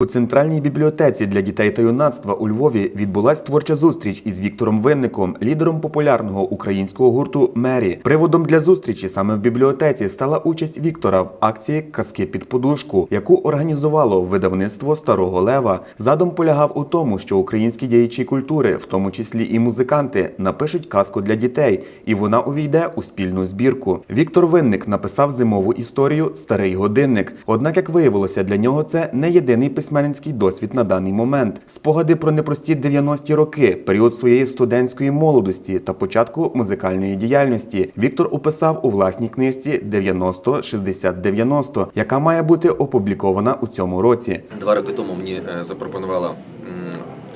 У центральній бібліотеці для дітей та юнацтва у Львові відбулась творча зустріч із Віктором Винником, лідером популярного українського гурту Мері. Приводом для зустрічі саме в бібліотеці стала участь Віктора в акції Казки під подушку, яку організувало видавництво Старого Лева. Задум полягав у тому, що українські діячі культури, в тому числі і музиканти, напишуть казку для дітей, і вона увійде у спільну збірку. Віктор Винник написав зимову історію Старий годинник. Однак, як виявилося, для нього це не єдиний письменницький досвід на даний момент. Спогади про непрості 90-ті роки, період своєї студентської молодості та початку музикальної діяльності. Віктор описав у власній книжці 90-60-90, яка має бути опублікована у цьому році. Два роки тому мені е, запропонувала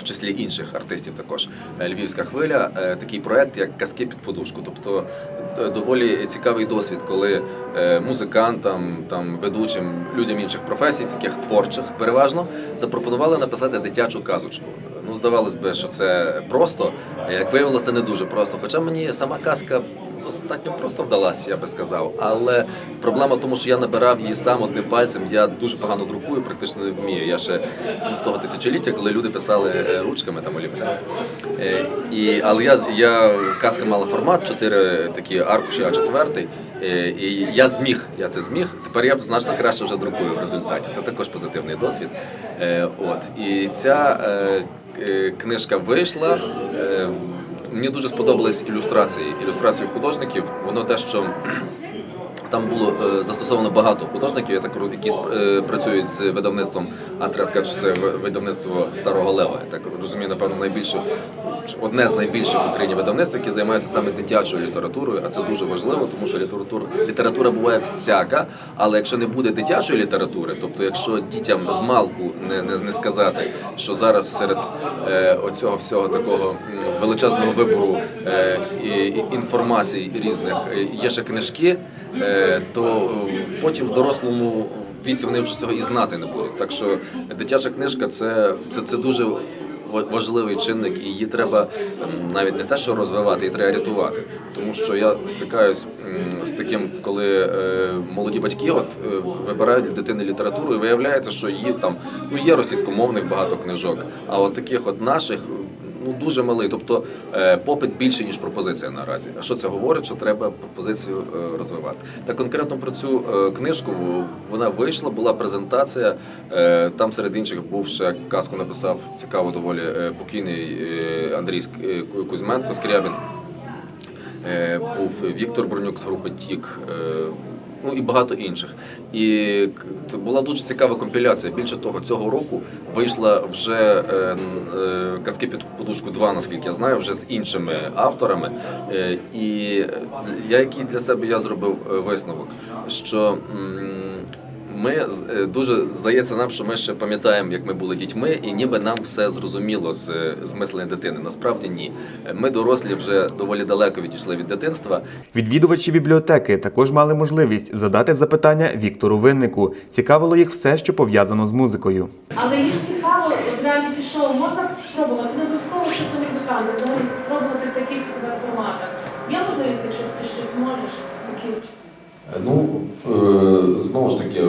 в числі інших артистів також е, Львівська хвиля е, такий проект, як казки під подушку. Тобто доволі цікавий досвід, коли е, музикантам, там ведучим, людям інших професій, таких творчих, переважно запропонували написати дитячу казочку. Ну, здавалось би, що це просто. а Як виявилося, не дуже просто. Хоча мені сама казка достатньо просто вдалася, я би сказав. Але проблема в тому, що я набирав її сам одним пальцем. Я дуже погано друкую, практично не вмію. Я ще з того тисячоліття, коли люди писали е, ручками там олівцями. Е, І, але я, я казка мала формат, чотири такі аркуші, а четвертий. Е, І я зміг, я це зміг. Тепер я значно краще вже друкую в результаті. Це також позитивний досвід. От і ця книжка вийшла. Мені дуже сподобались ілюстрації. Ілюстрації художників. Воно те, що там було е, застосовано багато художників, я так які е, працюють з видавництвом, а треба сказати, що це видавництво Старого Лева. Я так розумію, напевно, найбільше одне з найбільших в Україні видавництв, які займаються саме дитячою літературою. А це дуже важливо, тому що література література буває всяка. Але якщо не буде дитячої літератури, тобто якщо дітям з малку не, не, не сказати, що зараз серед е, оцього всього такого величезного вибору е, і, і різних е, є ще книжки, е, то потім в дорослому віці вони вже цього і знати не будуть. Так що дитяча книжка це, це, це дуже важливий чинник, і її треба ем, навіть не те, що розвивати, її треба рятувати. Тому що я стикаюсь з таким, коли е, молоді батьки от, е, вибирають для дитини літературу, і виявляється, що її там ну, є російськомовних багато книжок, а от таких от наших. Ну дуже малий, тобто е, попит більше ніж пропозиція наразі. А що це говорить? Що треба пропозицію е, розвивати? Та конкретно про цю е, книжку вона вийшла, була презентація. Там серед інших був ще казку написав цікаво доволі покійний Андрій Кузьменко Скрябін. Був Віктор Бронюк з групи Тік. Ну і багато інших. І була дуже цікава компіляція. Більше того, цього року вийшла вже е, е, казки під подушку 2, наскільки я знаю, вже з іншими авторами. Е, і я який для себе я зробив висновок, що ми з- е, дуже здається нам, що ми ще пам'ятаємо, як ми були дітьми, і ніби нам все зрозуміло з, з мислення дитини. Насправді ні. Е, Ми дорослі вже доволі далеко відійшли від дитинства. Відвідувачі бібліотеки також мали можливість задати запитання Віктору Виннику. Цікавило їх все, що пов'язано з музикою. Але їм цікаво, от реаліті-шоу можна спробувати, не обов'язково, що це музиканти, взагалі пробувати в таких себе форматах. Є можливість, якщо ти щось можеш, закінчити? Ну е, знову ж таки,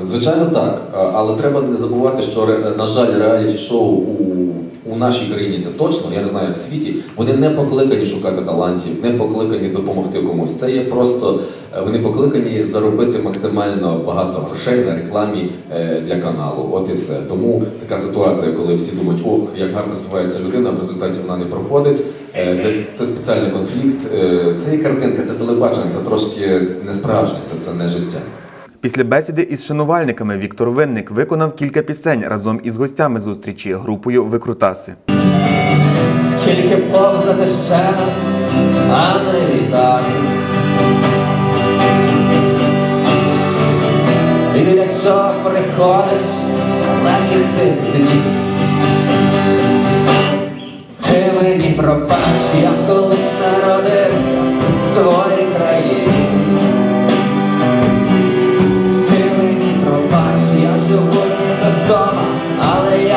звичайно, так. Але треба не забувати, що на жаль, реаліті шоу у, у нашій країні це точно, я не знаю в світі. Вони не покликані шукати талантів, не покликані допомогти комусь. Це є просто е, вони покликані заробити максимально багато грошей на рекламі е, для каналу. От і все. Тому така ситуація, коли всі думають, ох, як гарно співається людина, в результаті вона не проходить. Е, Це спеціальний конфлікт. Це картинка, це телебачення, це трошки не справжнє, це, це не життя. Після бесіди із шанувальниками Віктор Винник виконав кілька пісень разом із гостями зустрічі групою Викрутаси. Скільки повзати ще а не літати. І для чого приходиш з далеких тих днів? Ти мені пробач, я коли Hallelujah.